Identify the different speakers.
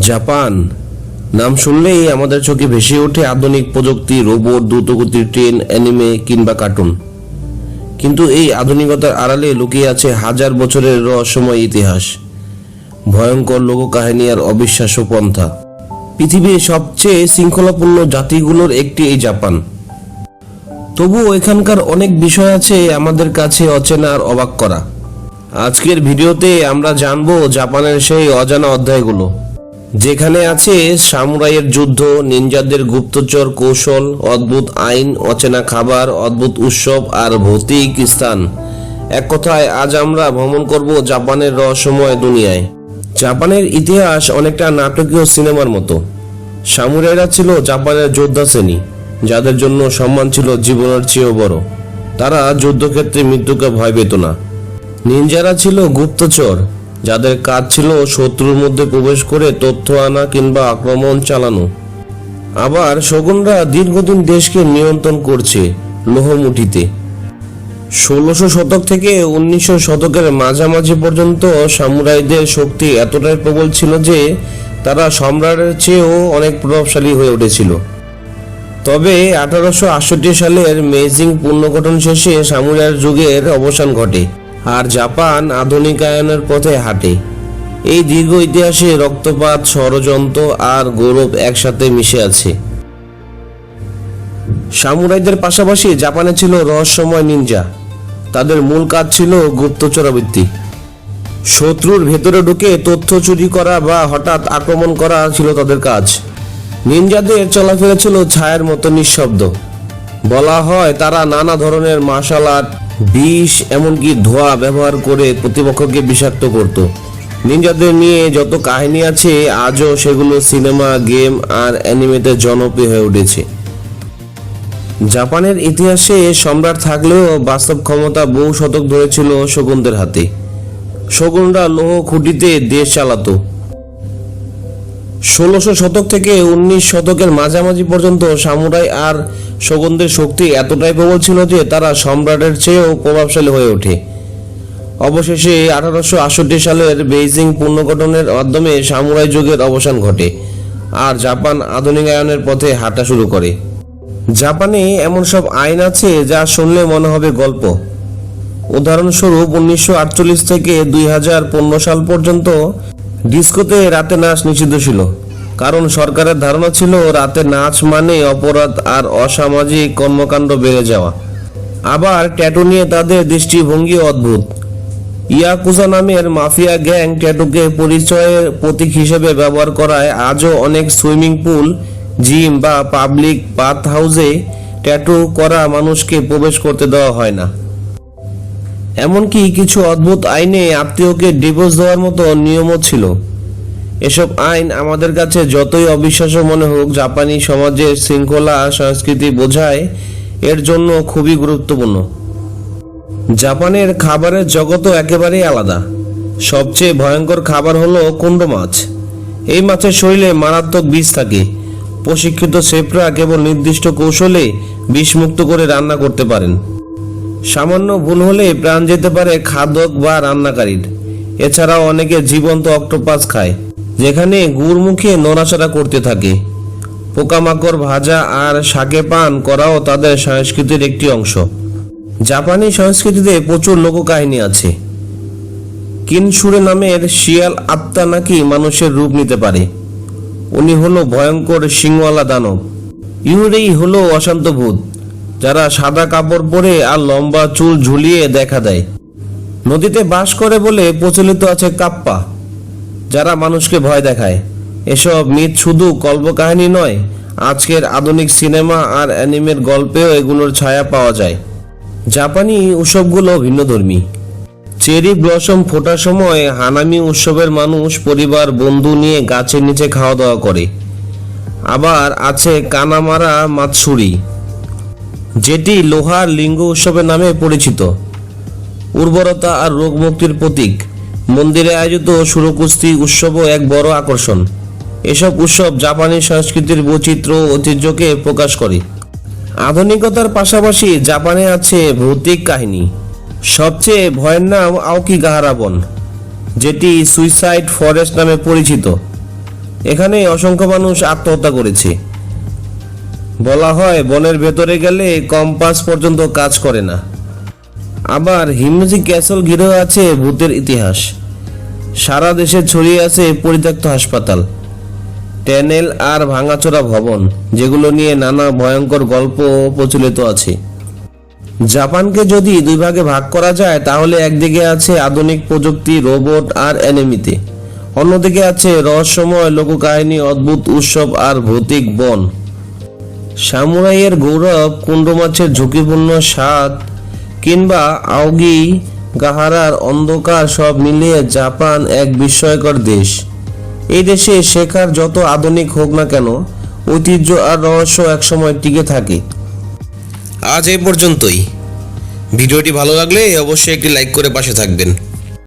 Speaker 1: Japan. নাম শুনলেই আমাদের চোখে ভেসে ওঠে আধুনিক প্রযুক্তি, রোবট, দ্রুতগতির ট্রেন, অ্যানিমে কিংবা কার্টুন। কিন্তু এই আধুনিকতার আড়ালে লুকিয়ে আছে হাজার বছরের রহস্যময় ইতিহাস। ভয়ঙ্কর লোককাহিনী আর অবিশ্বাস্য পন্থা। পৃথিবীর সবচেয়ে শৃঙ্খলাপূর্ণ জাতিগুলোর একটি এই জাপান। তবুও এখানকার অনেক বিষয় আছে আমাদের কাছে অচেনা আর অবাক করা। আজকের ভিডিওতে আমরা জানব জাপানের সেই অজানা অধ্যায়গুলো। যেখানে আছে সামুরাইয়ের যুদ্ধ, নিনজাদের গুপ্তচর কৌশল, অদ্ভুত আইন, অচেনা খাবার, অদ্ভুত উৎসব আর ভৌতিক স্থান। এক কথায়, আজ আমরা ভ্রমণ করব জাপানের রহস্যময় দুনিয়ায়। জাপানের ইতিহাস অনেকটা নাটকীয় সিনেমার মতো। সামুরাইরা ছিল জাপানের যোদ্ধা শ্রেণি, যাদের জন্য সম্মান ছিল জীবনের চেয়েও বড়। তারা যুদ্ধক্ষেত্রে মৃত্যুকে ভয় পেত না। নিনজারা ছিল গুপ্তচর যাদের কাজ ছিল শত্রুর মধ্যে প্রবেশ করে তথ্য আনা কিংবা আক্রমণ চালানো। আবার শগুনরা দীর্ঘদিন দেশকে নিয়ন্ত্রণ করছে লোহমুঠিতে। ষোলোশো শতক থেকে উনিশশো শতকের মাঝামাঝি পর্যন্ত সামুরাইদের শক্তি এতটাই প্রবল ছিল যে তারা সম্রাটের চেয়েও অনেক প্রভাবশালী হয়ে উঠেছিল। তবে আঠারোশো আটষট্টি সালের মেজিং পুনর্গঠন শেষে সামুরাইয়ের যুগের অবসান ঘটে। আর জাপান আধুনিকায়নের পথে হাঁটে। এই দীর্ঘ ইতিহাসে রক্তপাত, ষড়যন্ত্র আর গৌরব একসাথে মিশে আছে। সামুরাইদের পাশাপাশি জাপানে ছিল রহস্যময় নিনজা। তাদের মূল কাজ ছিল গুপ্তচরাবৃত্তি। শত্রুর ভেতরে ঢুকে তথ্য চুরি করা বা হঠাৎ আক্রমণ করা ছিল তাদের কাজ। নিনজাদের চলাফেরা ছিল ছায়ের মতো নিঃশব্দ। বলা হয় তারা নানা ধরনের মার্শাল আর্ট বিষ এমনকি ধোঁয়া ব্যবহার করে প্রতিপক্ষকে বিষাক্ত করত। নিনজাদের নিয়ে যত কাহিনী আছে, আজও সেগুলো সিনেমা, গেম আর অ্যানিমেতে জনপ্রিয় হয়ে উঠেছে। জাপানের ইতিহাসে সম্রাট থাকলেও বাস্তব ক্ষমতা বহু শতক ধরে ছিল শকুনদের হাতে। শকুনরা লৌহ খুঁটিতে দেশ চালাতো। ষোলোশো শতক থেকে উনিশ শতকের মাঝামাঝি পর্যন্ত সামুরাই আর শকুনদের শক্তি এতটাই প্রবল ছিল যে তারা সম্রাটের চেয়েও প্রভাবশালী হয়ে ওঠে। অবশেষে আঠারোশো আটষট্টি সালের বেইজিং পুনর্গঠনের মাধ্যমে সামুরাই যুগের অবসান ঘটে আর জাপান আধুনিকায়নের পথে হাঁটা শুরু করে। জাপানে এমন সব আইন আছে যা শুনলে মনে হবে গল্প। উদাহরণস্বরূপ উনিশশো আটচল্লিশ থেকে দুই হাজার পনেরো সাল পর্যন্ত ডিস্কোতে রাতে নাচ নিষিদ্ধ ছিল। কারণ সরকারের ধারণা ছিল, রাতে নাচ মানে অপরাধ আর অসামাজিক কর্মকাণ্ড বেড়ে যাওয়া। আবার ট্যাটু নিয়ে তাদের দৃষ্টিভঙ্গি অদ্ভুত। ইয়াকুজা নামের মাফিয়া গ্যাং ট্যাটুকে পরিচয়ের প্রতীক হিসেবে ব্যবহার করায় আজও অনেক সুইমিং পুল, জিম বা পাবলিক বাথ হাউসে ট্যাটু করা মানুষকে প্রবেশ করতে দেওয়া হয় না। এমনকি কিছু অদ্ভুত আইনে আত্মীয়কে ডিভোর্স দেওয়ার মতো নিয়মও ছিল। এসব আইন আমাদের কাছে যতই অবিশ্বাস্য মনে হোক, জাপানি সমাজের শৃঙ্খলা সংস্কৃতি বোঝায়, এর জন্য খুবই গুরুত্বপূর্ণ। জাপানের খাবারের জগতও একেবারেই আলাদা। সবচেয়ে ভয়ঙ্কর খাবার হলো কুন্ড মাছ। এই মাছের শরীরে মারাত্মক বিষ থাকে। প্রশিক্ষিত শেফরা কেবল নির্দিষ্ট কৌশলে বিষমুক্ত করে রান্না করতে পারেন। সামান্য ভুল হলে প্রাণ যেতে পারে খাদক বা রান্নাকারীর। এছাড়াও অনেকে জীবন্ত অক্টোপাস খায়, যেখানে গুড় মুখে নড়াচড়া করতে থাকে। পোকামাকড়, ভাজা আর শাকে পান করাও তাদের সংস্কৃতির একটি অংশ। জাপানি সংস্কৃতিতে প্রচুর লোককাহিনী আছে। কিনসুরে নামের শিয়াল আত্মা নাকি মানুষের রূপ নিতে পারে। উনি হলো ভয়ঙ্কর সিংওয়ালা দানব। ইউরেই হলো অশান্ত ভূত। যারা সাদা কাপড় পরে আর লম্বা চুল ঝুলিয়ে দেখা দেয়। নদীতে বাস করে বলে প্রচলিত আছে কাপ্পা, যারা মানুষকে ভয় দেখায়। এসব মিথ শুধু কল্পকাহিনী নয়, আজকের আধুনিক সিনেমা আর অ্যানিমের গল্পেও এগুলোর ছায়া পাওয়া যায়। জাপানি উৎসবগুলো ভিন্নধর্মী। চেরি ব্লসম ফোটার সময় হানামি উৎসবের মানুষ পরিবার, বন্ধু নিয়ে গাছের নিচে খাওয়া দাওয়া করে। আবার আছে কানামারা মাতসুরি যেটি লোহার লিঙ্গ উৎসবের নামে পরিচিত। উর্বরতা আর রোগ মুক্তির প্রতীক। মন্দিরে আয়োজিত সুরকুস্তি উৎসবও এক বড় আকর্ষণ। এসব উৎসব জাপানি সংস্কৃতির বৈচিত্র্য ঐতিহ্যকে প্রকাশ করে। আধুনিকতার পাশাপাশি জাপানে আছে ভৌতিক কাহিনী। সবচেয়ে ভয়ের নাম আওকি গাহারা বন, যেটি সুইসাইড ফরেস্ট নামে পরিচিত। এখানে অসংখ্য মানুষ আত্মহত্যা করেছে। বলা হয়, বনের ভেতরে গেলে কম্পাস পর্যন্ত কাজ করে না। আবার হিমজি ক্যাসল ঘিরে আছে ভূতের ইতিহাস। সারা দেশে ছড়িয়ে আছে পরিত্যক্ত হাসপাতাল, ট্যানেল আর ভাঙাচোরা ভবন, যেগুলো নিয়ে নানা ভয়ঙ্কর গল্প প্রচলিত আছে। জাপানকে যদি দুই ভাগে ভাগ করা যায়, তাহলে একদিকে আছে আধুনিক প্রযুক্তি, রোবট আর অ্যানিমিতে। অন্যদিকে আছে রহস্যময় লোককাহিনী, অদ্ভুত উৎসব আর ভৌতিক বন। সামুরাইয়ের গৌরব কুণ্ড মাছের ঝুঁকিপূর্ণ স্বাদ কিংবা আওগি গাহারার অন্ধকার সব মিলিয়ে জাপান এক বিস্ময়কর দেশ। এই দেশে শেখার যত আধুনিক হোক না কেন, ঐতিহ্য আর রহস্য একসময় টিকে থাকে। আজ এই পর্যন্তই। ভিডিওটি ভালো লাগলে অবশ্যই একটি লাইক করে পাশে থাকবেন।